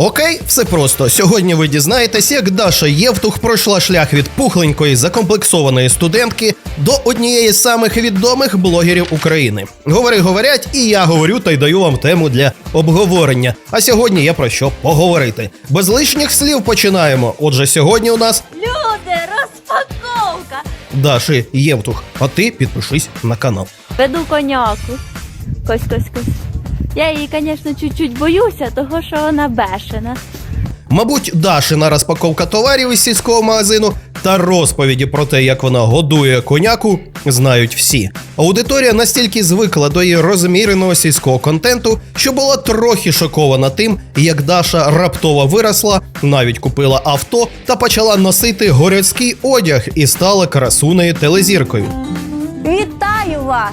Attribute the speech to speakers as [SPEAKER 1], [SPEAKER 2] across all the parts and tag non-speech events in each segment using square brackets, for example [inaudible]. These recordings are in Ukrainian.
[SPEAKER 1] Окей, все просто. Сьогодні ви дізнаєтесь, як Даша Євтух пройшла шлях від пухленької закомплексованої студентки до однієї з самих відомих блогерів України. Говори, говорять, і я говорю та й даю вам тему для обговорення. А сьогодні є про що поговорити. Без лишніх слів починаємо. Отже, сьогодні у нас
[SPEAKER 2] Люди, розпаковка!
[SPEAKER 1] Даші Євтух. А ти підпишись на канал.
[SPEAKER 2] Веду коняку. Кось, кось, кось. Я її, звісно, чуть-чуть боюся, того що вона бешена.
[SPEAKER 1] Мабуть, Дашина розпаковка товарів із сільського магазину та розповіді про те, як вона годує коняку, знають всі. Аудиторія настільки звикла до її розміреного сільського контенту, що була трохи шокована тим, як Даша раптово виросла, навіть купила авто та почала носити городський одяг і стала красунею телезіркою.
[SPEAKER 3] Вітаю вас!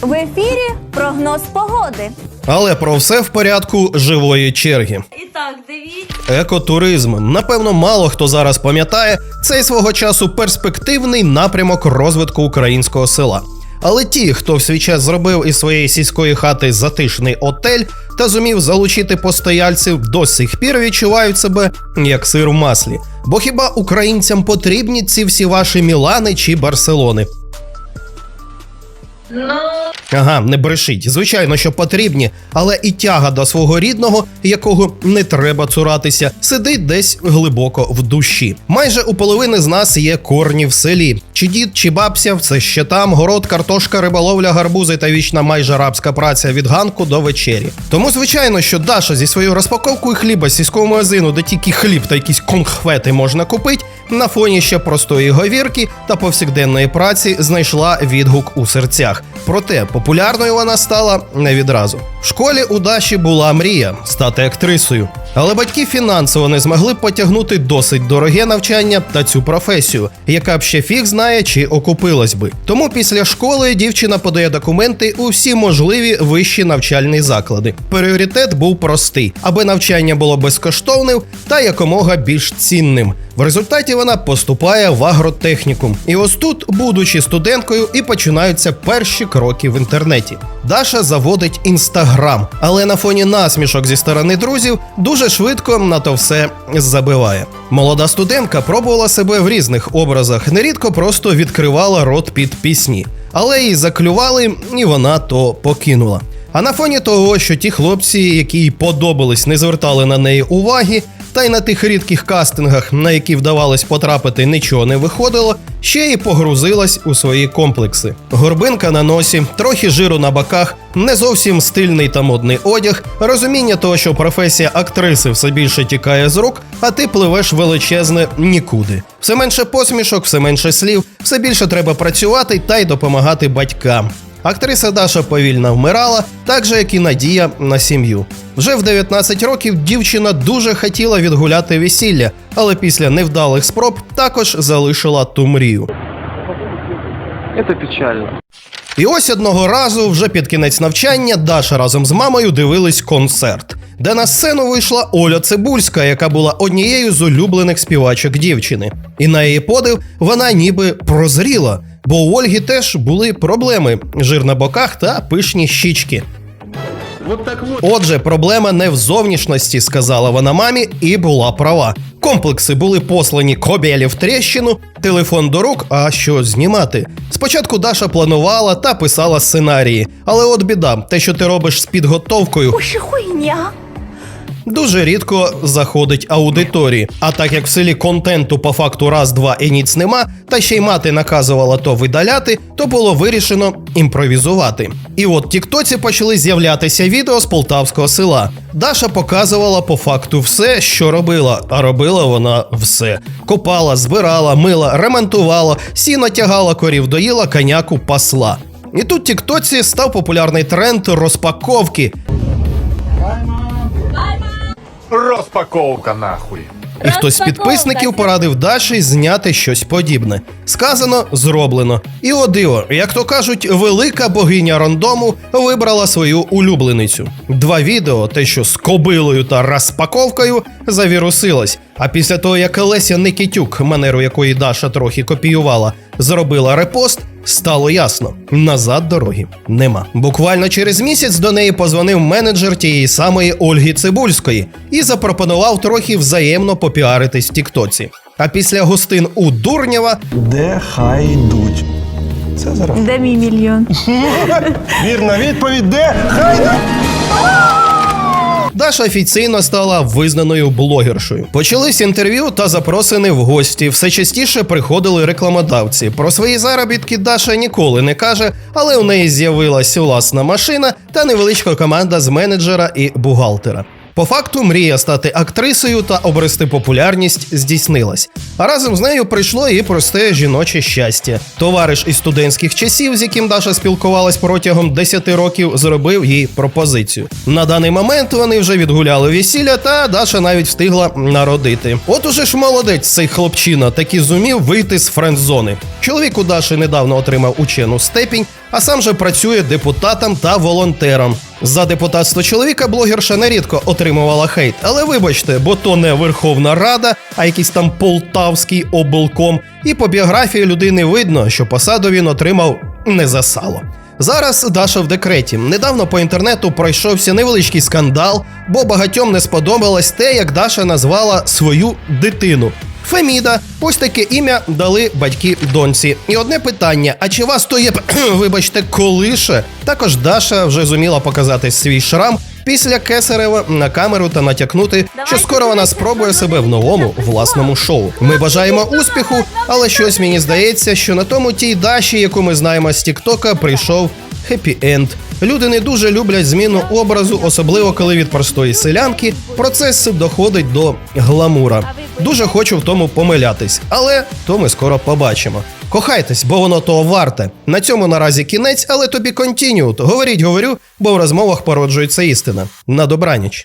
[SPEAKER 3] В ефірі прогноз погоди.
[SPEAKER 1] Але про все в порядку живої черги.
[SPEAKER 2] І так, дивіться.
[SPEAKER 1] Екотуризм. Напевно, мало хто зараз пам'ятає цей свого часу перспективний напрямок розвитку українського села. Але ті, хто в свій час зробив із своєї сільської хати затишний отель та зумів залучити постояльців, до сих пір відчувають себе як сир в маслі. Бо хіба українцям потрібні ці всі ваші Мілани чи Барселони? Ага, не брешіть. Звичайно, що потрібні, але і тяга до свого рідного, якого не треба цуратися, сидить десь глибоко в душі. Майже у половини з нас є корні в селі. Чи дід, чи бабця, все ще там, город, картошка, риболовля, гарбузи та вічна майже рабська праця від ганку до вечері. Тому, звичайно, що Даша зі своєю розпаковкою хліба з сільського магазину, де тільки хліб та якісь конхвети можна купити, на фоні ще простої говірки та повсякденної праці знайшла відгук у серцях. Проте популярною вона стала не відразу. В школі у Даші була мрія стати актрисою, але батьки фінансово не змогли потягнути досить дороге навчання та цю професію, яка б ще фіг знає чи окупилась би. Тому після школи дівчина подає документи у всі можливі вищі навчальні заклади. Пріоритет був простий, аби навчання було безкоштовним та якомога більш цінним. В результаті вона поступає в агротехнікум. І ось тут, будучи студенткою, і починаються перші кроки в інтернеті. Даша заводить інстаграм, але на фоні насмішок зі сторони друзів дуже швидко на то все забиває. Молода студентка пробувала себе в різних образах, нерідко просто відкривала рот під пісні, але її заклювали, і вона то покинула. А на фоні того, що ті хлопці, які їй подобались, не звертали на неї уваги, та й на тих рідких кастингах, на які вдавалось потрапити, нічого не виходило, ще й погрузилась у свої комплекси. Горбинка на носі, трохи жиру на боках, не зовсім стильний та модний одяг, розуміння того, що професія актриси все більше тікає з рук, а ти пливеш величезне нікуди. Все менше посмішок, все менше слів, все більше треба працювати та й допомагати батькам. Актриса Даша повільно вмирала, так же як і надія на сім'ю. Вже в 19 років дівчина дуже хотіла відгуляти весілля, але після невдалих спроб також залишила ту мрію.
[SPEAKER 4] Это печально.
[SPEAKER 1] І ось одного разу, вже під кінець навчання, Даша разом з мамою дивились концерт, де на сцену вийшла Оля Цибульська, яка була однією з улюблених співачок дівчини. І на її подив вона ніби прозріла, бо у Ольги теж були проблеми: жир на боках та пишні щічки.
[SPEAKER 4] Вот так вот.
[SPEAKER 1] Отже, проблема не в зовнішності, сказала вона мамі, і була права. Комплекси були послані кобєлі в тріщину, телефон до рук, а що знімати? Спочатку Даша планувала та писала сценарії, але от біда, те, що ти робиш з підготовкою,
[SPEAKER 3] Уші хуйня.
[SPEAKER 1] Дуже рідко заходить аудиторії. А так як в селі контенту по факту раз, два і ніц нема, та ще й мати наказувала то видаляти, то було вирішено імпровізувати. І от Тіктоці почали з'являтися відео з полтавського села. Даша показувала по факту все, що робила, а робила вона все: копала, збирала, мила, ремонтувала, сіно тягала корів, доїла, коняку пасла. І тут Тіктоці став популярний тренд розпаковки,
[SPEAKER 5] Розпаковка нахуй.
[SPEAKER 1] І хтось з підписників порадив Даші зняти щось подібне. Сказано, зроблено. І о диво, як то кажуть, велика богиня рандому вибрала свою улюбленицю. Два відео, те, що з кобилою та розпаковкою, завірусилось. А після того, як Леся Никітюк, манеру якої Даша трохи копіювала, зробила репост, Стало ясно, назад дороги нема. Буквально через місяць до неї позвонив менеджер тієї самої Ольги Цибульської і запропонував трохи взаємно попіаритись в Тіктоці. А після гостин у Дурнєва
[SPEAKER 6] Де хай йдуть. Це зараз.
[SPEAKER 3] Де мій мільйон? [laughs]
[SPEAKER 6] Вірна відповідь, де хай йдуть.
[SPEAKER 1] Даша офіційно стала визнаною блогершою. Почались інтерв'ю та запросини в гості. Все частіше приходили рекламодавці. Про свої заробітки Даша ніколи не каже, але у неї з'явилася власна машина та невеличка команда з менеджера і бухгалтера. По факту, мрія стати актрисою та обрести популярність здійснилась. А разом з нею прийшло і просте жіноче щастя. Товариш із студентських часів, з яким Даша спілкувалась протягом 10 років, зробив їй пропозицію. На даний момент вони вже відгуляли весілля, та Даша навіть встигла народити. От уже ж молодець цей хлопчина таки зумів вийти з френд-зони. Чоловік у Даші недавно отримав учену степінь, а сам же працює депутатом та волонтером. За депутатство чоловіка блогерша нерідко отримувала хейт, але вибачте, бо то не Верховна Рада, а якийсь там полтавський облком. І по біографії людини видно, що посаду він отримав не за сало. Зараз Даша в декреті. Недавно по інтернету пройшовся невеличкий скандал, бо багатьом не сподобалось те, як Даша назвала свою дитину. Феміда, ось таке ім'я дали батьки доньці. І одне питання: а чи вас то є, [clears throat] вибачте, колише? Також Даша вже зуміла показати свій шрам після Кесарева на камеру та натякнути, що скоро вона спробує себе в новому власному шоу. Ми бажаємо успіху, але щось мені здається, що на тому тій Даші, яку ми знаємо з Тіктока, прийшов хеппі-енд. Люди не дуже люблять зміну образу, особливо коли від простої селянки процес доходить до гламура. Дуже хочу в тому помилятись, але то ми скоро побачимо. Кохайтесь, бо воно того варте. На цьому наразі кінець, але тобі контініут. Говоріть, говорю, бо в розмовах породжується істина. На добраніч.